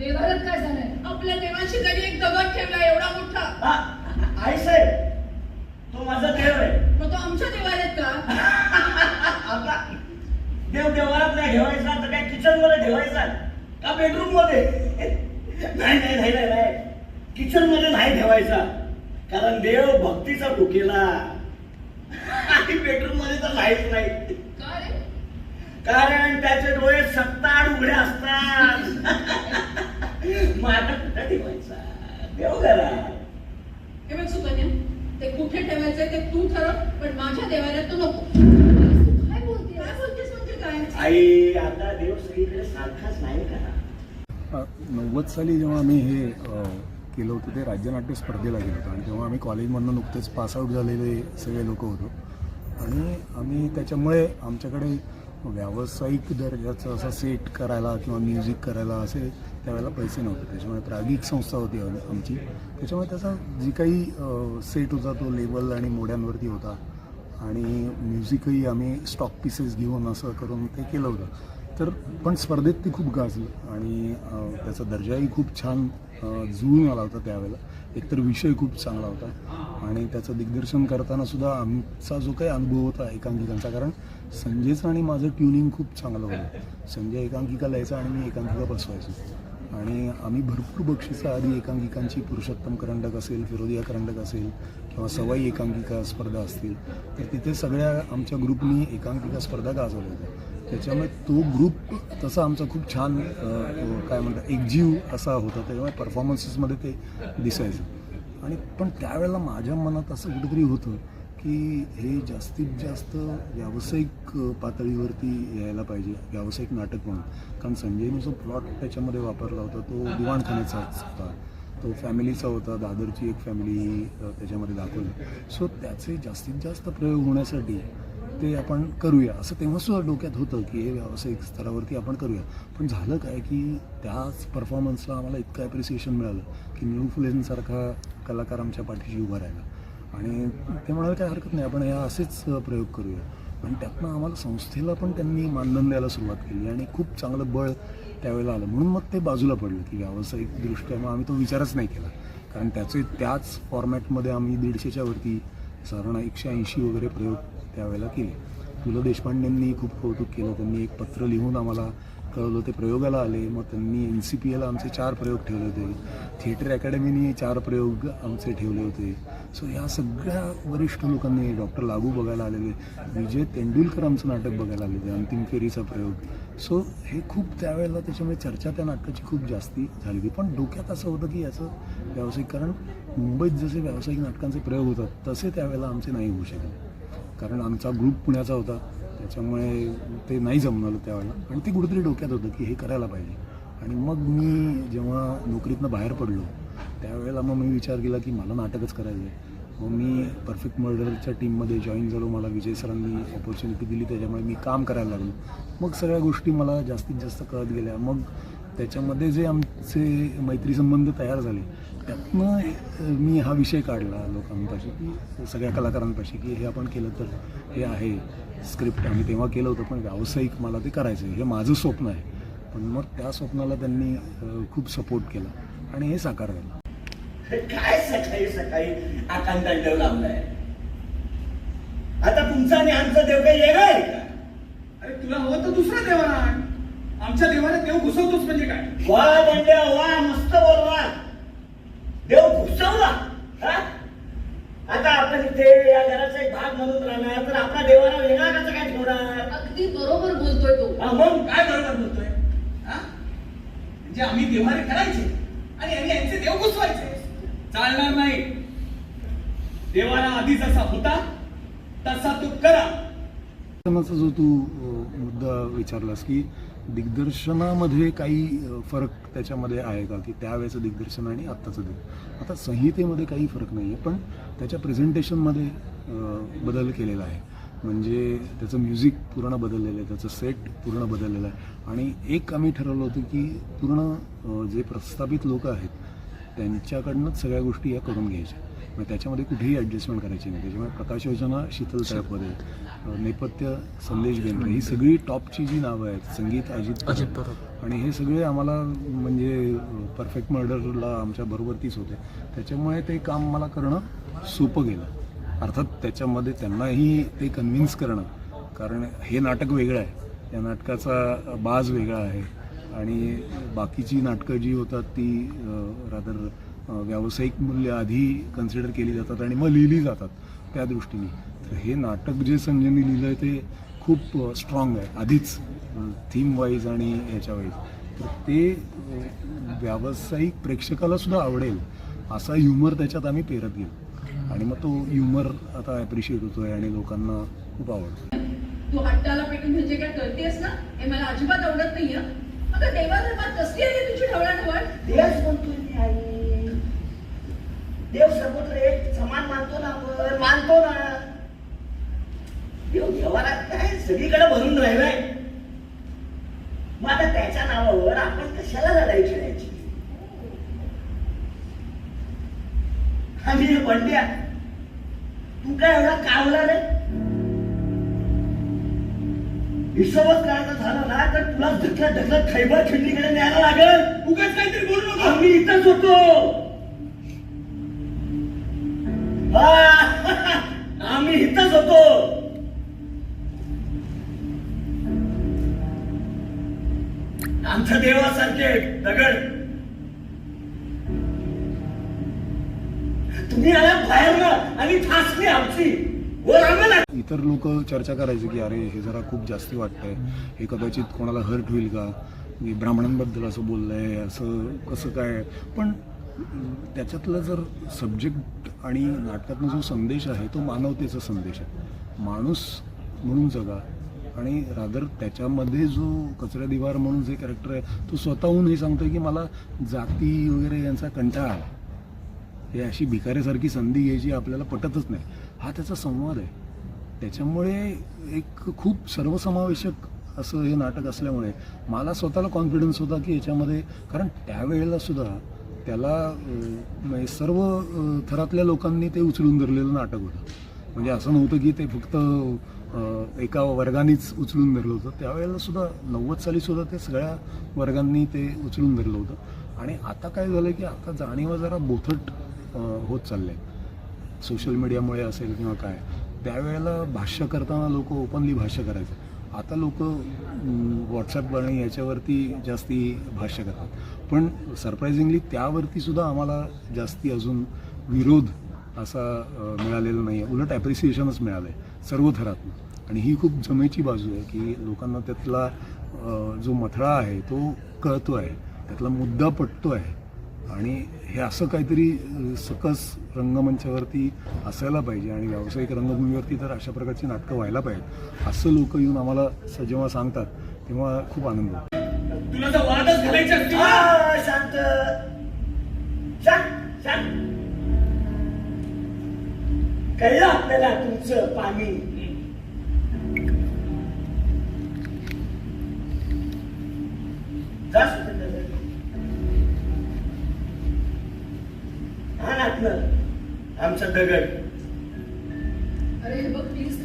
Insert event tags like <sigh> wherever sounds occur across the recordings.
देवारात काय झालंय? आपल्या देवाशी जरी एक दगड ठेवला एवढा मोठा. हा, आई साहेब तो माझा देव आहे. मग तो आमच्या देवाऱ्यात का? आता देव देवारात नाही ठेवायचा तर काय किचनमध्ये ठेवायचा? का बेडरूममध्ये नाही नाही नाही नाही नाही. किचनमध्ये नाही ठेवायचा. कारण देव भक्तीचा भुकेला. आणि बेडरूममध्ये तर नाहीच नाही. का रे? कारण त्याचे डोळे सत्ताड उघडे असतात. <laughs> माझा कुठं ठेवायचा? देव घरात. हे बघ सुकन्या ते कुठे ठेवायचंय ते तू ठरव पण माझ्या देवाऱ्यात तू नको. तू काय बोलते काय बोलतेस म्हणजे काय? आई आता देव सगळीकडे सारखाच नाही का? नव्वद साली जेव्हा आम्ही हे केलं होतं ते राज्यनाट्य स्पर्धेला गेलो होतो. आणि तेव्हा आम्ही कॉलेजमधनं नुकतेच पासआउट झालेले सगळे लोक होतो. आणि आम्ही त्याच्यामुळे आमच्याकडे व्यावसायिक दर्जाचं असं सेट करायला किंवा म्युझिक करायला असे त्यावेळेला पैसे नव्हते. त्याच्यामुळे प्रागिक संस्था होती आमची. त्याच्यामुळे त्याचा जी काही सेट होता तो लेबल आणि मोड्यांवरती होता. आणि म्युझिकही आम्ही स्टॉक पीसेस घेऊन असं करून ते केलं होतं. तर पण स्पर्धेत ते खूप गाजलं. आणि त्याचा दर्जाही खूप छान जुळून आला होता त्यावेळेला. एकतर विषय खूप चांगला होता. आणि त्याचं दिग्दर्शन करताना सुद्धा आमचा जो काही अनुभव होता एकांकिकांचा कारण संजयचं आणि माझं ट्युनिंग खूप चांगलं होतं. संजय एकांकिका लिहायचा आणि मी एकांकिका बसवायचो. आणि आम्ही भरपूर बक्षिसं आधी एकांकिकांची पुरुषोत्तम करंडक असेल फिरोदिया करंडक असेल किंवा सवाई एकांकिका स्पर्धा असतील तर तिथे सगळ्या आमच्या ग्रुपनी एकांकिका स्पर्धा गाजवल्या होत्या. त्याच्यामुळे तो ग्रुप तसा आमचा खूप छान काय म्हणतात एकजीव असा होता त्याच्यामुळे परफॉर्मन्सेसमध्ये ते दिसायचं. आणि पण त्यावेळेला माझ्या मनात असं कुठेतरी होतं की हे जास्तीत जास्त व्यावसायिक पातळीवरती यायला पाहिजे व्यावसायिक नाटक म्हणून. कारण संजयने जो प्लॉट त्याच्यामध्ये वापरला होता तो दिवाणखान्याचाच होता. तो फॅमिलीचा होता दादरची एक फॅमिली त्याच्यामध्ये दाखवली. सो त्याचे जास्तीत जास्त प्रयोग होण्यासाठी ते आपण करूया. असं तेव्हा सुद्धा डोक्यात होतं की हे व्यावसायिक स्तरावरती आपण करूया. पण झालं काय की त्याच परफॉर्मन्सला आम्हाला इतकं ॲप्रिसिएशन मिळालं की न्यू फुलेनसारखा कलाकार आमच्या पाठीशी उभा राहिला. आणि ते म्हणाले काय हरकत नाही आपण या असेच प्रयोग करूया. आणि त्यातनं आम्हाला संस्थेला पण त्यांनी मानधन द्यायला सुरुवात केली आणि खूप चांगलं बळ त्यावेळेला आलं. म्हणून मग ते बाजूला पडलं की व्यावसायिकदृष्ट्या मग आम्ही तो विचारच नाही केला. कारण त्याचे त्याच फॉर्मॅटमध्ये आम्ही दीडशेच्या वरती साधारण एकशे ऐंशी वगैरे प्रयोग त्यावेळेला केले. पु. ल. देशपांडेंनी खूप कौतुक केलं. त्यांनी एक पत्र लिहून आम्हाला कळवलं ते प्रयोगाला आले. मग त्यांनी एन सी पी एला आमचे चार प्रयोग ठेवले होते. थिएटर अकॅडमीने चार प्रयोग आमचे ठेवले होते. सो या सगळ्या वरिष्ठ लोकांनी डॉक्टर लागू बघायला आलेले. विजय तेंडुलकर आमचं नाटक बघायला आलेले. अंतिम फेरीचा प्रयोग. सो हे खूप त्यावेळेला त्याच्यामुळे चर्चा त्या नाटकाची खूप जास्ती झाली होती पण डोक्यात असं होतं की याचं व्यावसायिक कारण मुंबईत जसे व्यावसायिक नाटकांचे प्रयोग होतात तसे त्यावेळेला आमचे नाही होऊ शकले. कारण आमचा ग्रुप पुण्याचा होता. त्याच्यामुळे ते नाही जमणारं त्यावेळेला. आणि ते कुठेतरी डोक्यात होतं की हे करायला पाहिजे. आणि मग मी जेव्हा नोकरीतनं बाहेर पडलो त्यावेळेला मग मी विचार केला की मला नाटकच करायचं आहे मग मी परफेक्ट मर्डरच्या टीममध्ये जॉईन झालो. मला विजय सरांनी ऑपॉर्च्युनिटी दिली. त्याच्यामुळे मी काम करायला लागलो. मग सगळ्या गोष्टी मला जास्तीत जास्त कळत गेल्या. मग त्याच्यामध्ये जे आमचे मैत्री संबंध तयार झाले त्यातनं मी हा विषय काढला लोकांपाशी की सगळ्या कलाकारांपाशी की हे आपण केलं तर हे आहे स्क्रिप्ट आम्ही तेव्हा केलं होतं पण व्यावसायिक मला ते करायचं आहे हे माझं स्वप्न आहे. पण मग त्या स्वप्नाला त्यांनी खूप सपोर्ट केला आणि हे साकार झालं. काय सकाळी सकाळी आकांता देव लावलाय? आता तुमचा आणि आमचा देव काही वेगळा आहे का? अरे तुला हवं तर दुसरा देवाला आमच्या देवाला देव घुसवतोच वा दंड्या वा मस्त बोलला देव घुसवला हा? आता आपण इथे या घराचा एक भाग म्हणून राहणार तर आपला देवाला वेगळा कसं काय ठेवणार? अगदी बरोबर बोलतोय तो. हा, मग काय बरोबर बोलतोय? हा? म्हणजे आम्ही देवारे करायचे आणि यांनी यांचे देव घुसवायचे चालणार नाही. देवाला आधी जसा होता तसा तू करा. दिग्दर्शनाचा जो तू अ, मुद्दा विचारलास की दिग्दर्शनामध्ये काही फरक त्याच्यामध्ये आहे का? की त्यावेळेचं दिग्दर्शन आणि आत्ताचं दिग आता संहितेमध्ये काही फरक नाही आहे पण त्याच्या प्रेझेंटेशनमध्ये बदल केलेला आहे. म्हणजे त्याचं म्युझिक पूर्ण बदललेलं आहे त्याचं सेट पूर्ण बदललेलं आहे. आणि एक आम्ही ठरवलं होतं की पूर्ण जे प्रस्थापित लोक आहेत त्यांच्याकडनंच सगळ्या गोष्टी या करून घ्यायच्या. मग त्याच्यामध्ये कुठेही ॲडजस्टमेंट करायची नाही. त्याच्यामुळे प्रकाश योजना शीतल अ, नेपथ्य संदेश बेंद्रे ही सगळी टॉपची जी नावं आहेत संगीत अजित परब आणि हे सगळे आम्हाला म्हणजे परफेक्ट मर्डरला आमच्या बरोबरतीच होते. त्याच्यामुळे ते काम मला करणं सोपं गेलं. अर्थात त्याच्यामध्ये त्यांनाही ते कन्व्हिन्स करणं. कारण हे नाटक वेगळं आहे. या नाटकाचा बाज वेगळा आहे. आणि बाकीची नाटकं जी होतात ती रादर व्यावसायिक मूल्य आधी कन्सिडर केली जातात आणि मग लिहिली जातात त्या दृष्टीने. तर हे नाटक जे संजयनी लिहिलं आहे ते खूप स्ट्रॉंग आहे. आधीच थीम वाईज आणि याच्या वाईज तर ते व्यावसायिक प्रेक्षकाला सुद्धा आवडेल. असा ह्युमर त्याच्यात आम्ही पेरत गेलो. आणि मग तो ह्युमर आता ॲप्रिशिएट होतोय आणि लोकांना खूप आवडतो. तू हट्टाला पेटून म्हणजे काय करतेस ना? हे मला अजिबात आवडत नाहीये. देवाधर्मात कसली आहे तुझी ढवळाढवळ? देवच म्हणतोय देव सर्वत्र एक समान मानतो ना आपण मानतो ना. देव व्यवहारात काय? सगळीकडे भरून राहिलाय. मग आता त्याच्या नावावर आपण कशाला लढाई खेळायची? आणि पंड्या तू काय एवढा कावला रे? हिशोबच करायचं झालं ना तर तुला ढकलत ढकलत खैबर खिंडीकडे न्यायला लागल. उगाच काहीतरी बोलू नको. आम्ही इथंच होतो. आम्ही इथंच होतो. आमच्या देवासारखे दगड. तुम्ही आला बाहेर ना आणि ठासली आमची. इतर लोक चर्चा करायचे की अरे हे जरा खूप जास्ती वाटतंय. हे कदाचित कोणाला हर्ट होईल का? मी ब्राह्मणांबद्दल असं बोललंय असं कसं काय? पण त्याच्यातला जर सब्जेक्ट आणि नाटकातला जो संदेश आहे तो मानवतेचा संदेश आहे. माणूस म्हणून जगा आणि रादर त्याच्यामध्ये जो कचरा दिवार म्हणून जे कॅरेक्टर आहे तो स्वतःहून हे सांगतो की मला जाती वगैरे यांचा कंटाळा आला. हे अशी भिकाऱ्यासारखी संधी घ्यायची आपल्याला पटतच नाही. हा त्याचा संवाद आहे. त्याच्यामुळे एक खूप सर्वसमावेशक असं हे नाटक असल्यामुळे मला स्वतःला कॉन्फिडन्स होता की याच्यामध्ये कारण त्यावेळेला सुद्धा त्याला म्हणजे सर्व थरातल्या लोकांनी ते उचलून धरलेलं नाटक होतं. म्हणजे असं नव्हतं की ते फक्त एका वर्गानेच उचलून धरलं होतं. त्यावेळेला सुद्धा नव्वद साली सुद्धा ते सगळ्या वर्गांनी ते उचलून धरलं होतं. आणि आता काय झालं की आता जाणीवा जरा बोथट होत चालल्या. सोशल मीडियामुळे असेल किंवा काय. त्यावेळेला भाष्य करताना लोक ओपनली भाष्य करायचे. आता लोक व्हॉट्सअप आणि याच्यावरती जास्ती भाष्य करतात. पण सरप्रायझिंगली त्यावरती सुद्धा आम्हाला जास्ती अजून विरोध असा मिळालेला नाही आहे उलट ॲप्रिसिएशनच मिळालं आहे सर्व थरातून आणि ही खूप जमेची बाजू आहे की लोकांना त्यातला जो मथळा आहे तो कळतो आहे त्यातला मुद्दा पटतो आहे आणि हे असं काहीतरी सकस रंगमंचावरती असायला पाहिजे आणि व्यावसायिक रंगभूमीवरती तर अशा प्रकारची नाटकं व्हायला पाहिजेत. असं लोक येऊन आम्हाला जेव्हा सांगतात तेव्हा खूप आनंद होतो. आपल्याला तुमचं पाणी? दगड.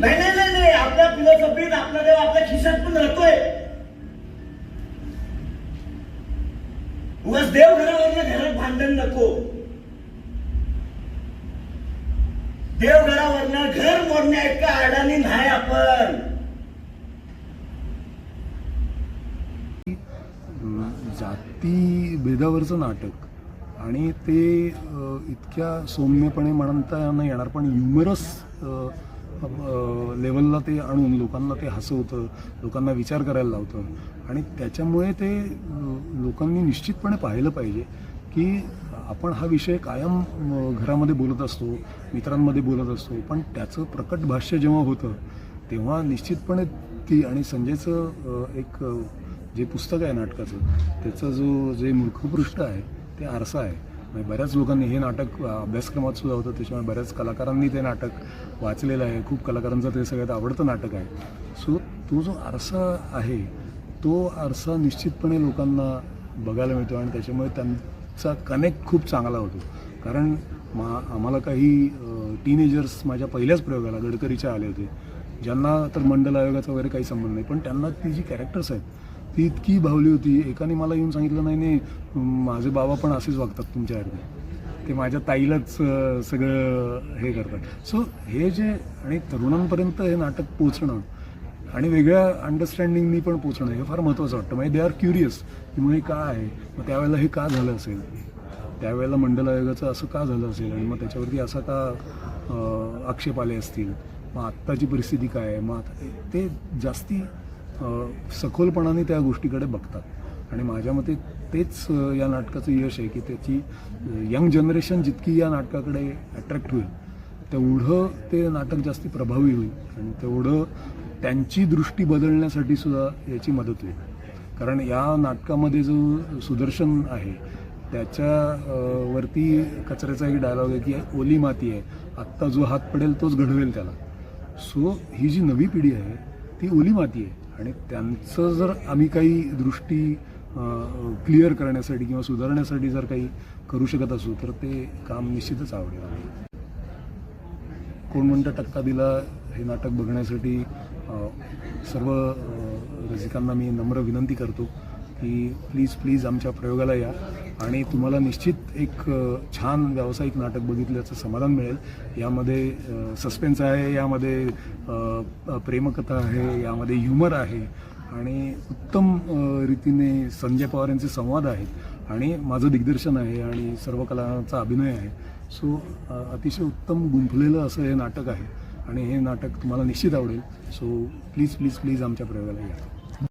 नाही नाही नाही नाही आपल्या फिलॉसॉफीत आपला देव आपल्या खिशात पण राहतोय. उगाच देव घरावरनं घरात भांडण नको. देव घरावरनं घर मोडण्या इतका अडाणी नाही आपण. जाती भेदावरचं नाटक. आणि ते इतक्या सौम्यपणे म्हणता नाही येणार पण ह्युमरस लेवलला ते आणून लोकांना ते हसवतं लोकांना विचार करायला लावतं. आणि त्याच्यामुळे ते लोकांनी निश्चितपणे पाहिलं पाहिजे की आपण हा विषय कायम घरामध्ये बोलत असतो मित्रांमध्ये बोलत असतो पण त्याचं प्रकट भाष्य जेव्हा होतं तेव्हा निश्चितपणे ती आणि संजयचं एक जे पुस्तक आहे नाटकाचं त्याचं जो जे मुखपृष्ठ आहे ते आरसा आहे. म्हणजे बऱ्याच लोकांनी हे नाटक अभ्यासक्रमात सुद्धा होतं त्याच्यामुळे बऱ्याच कलाकारांनी ते नाटक वाचलेलं आहे. खूप कलाकारांचं ते सगळ्यात आवडतं नाटक आहे. सो तो जो आरसा आहे तो आरसा निश्चितपणे लोकांना बघायला मिळतो आणि त्याच्यामुळे त्यांचा कनेक्ट खूप चांगला होतो. कारण मा आम्हाला काही टीनेजर्स माझ्या पहिल्याच प्रयोगाला गडकरीच्या आले होते. ज्यांना तर मंडल आयोगाचा वगैरे काही संबंध नाही पण त्यांना ती जी कॅरेक्टर्स आहेत ती इतकी भावली होती. एकाने मला येऊन सांगितलं नाही नाही माझे बाबा पण असेच वागतात तुमच्यासारखे ते माझ्या ताईलाच सगळं हे करतात. सो हे जे आणि तरुणांपर्यंत हे नाटक पोचणं आणि वेगळ्या अंडरस्टँडिंगनी पण पोचणं हे फार महत्त्वाचं वाटतं. म्हणजे दे आर क्युरियस की मग हे का आहे? मग त्यावेळेला हे का झालं असेल? त्यावेळेला मंडल आयोगाचं असं का झालं असेल? आणि मग त्याच्यावरती असा का आक्षेप आले असतील? मग आत्ताची परिस्थिती काय आहे? मग आता ते जास्ती सखोलपणाने त्या गोष्टीकडे बघतात. आणि माझ्या मते तेच या नाटकाचं यश आहे की त्याची यंग जनरेशन जितकी या नाटकाकडे अट्रॅक्ट होईल तेवढं ते नाटक जास्ती प्रभावी होईल आणि तेवढं त्यांची दृष्टी बदलण्यासाठी सुद्धा याची मदत होईल. कारण या नाटकामध्ये जो सुदर्शन आहे त्याच्या वरती कचऱ्याचा एक डायलॉग आहे की ओली माती आहे आत्ता जो हात पडेल तोच घडवेल त्याला. सो ही जी नवी पिढी आहे ती ओली माती आहे. आणि त्यांचं जर आम्ही काही दृष्टी क्लिअर करण्यासाठी किंवा सुधारण्यासाठी जर काही करू शकत असू तर ते काम निश्चितच आवडेल कोण म्हणतं टक्का दिला हे नाटक बघण्यासाठी सर्व रसिकांना मी नम्र विनंती करतो की प्लीज प्लीज आमच्या प्रयोगाला या. आणि तुम्हाला निश्चित एक छान व्यावसायिक नाटक बघितल्याचं समाधान मिळेल. यामध्ये सस्पेन्स आहे यामध्ये प्रेमकथा आहे यामध्ये ह्युमर आहे आणि उत्तम रीतीने संजय पवार यांचे संवाद आहेत आणि माझं दिग्दर्शन आहे आणि सर्व कलाचा अभिनय आहे. सो अतिशय उत्तम गुंफलेलं असं हे नाटक आहे आणि हे नाटक तुम्हाला निश्चित आवडेल. सो प्लीज प्लीज प्लीज आमच्या प्रयोगाला या.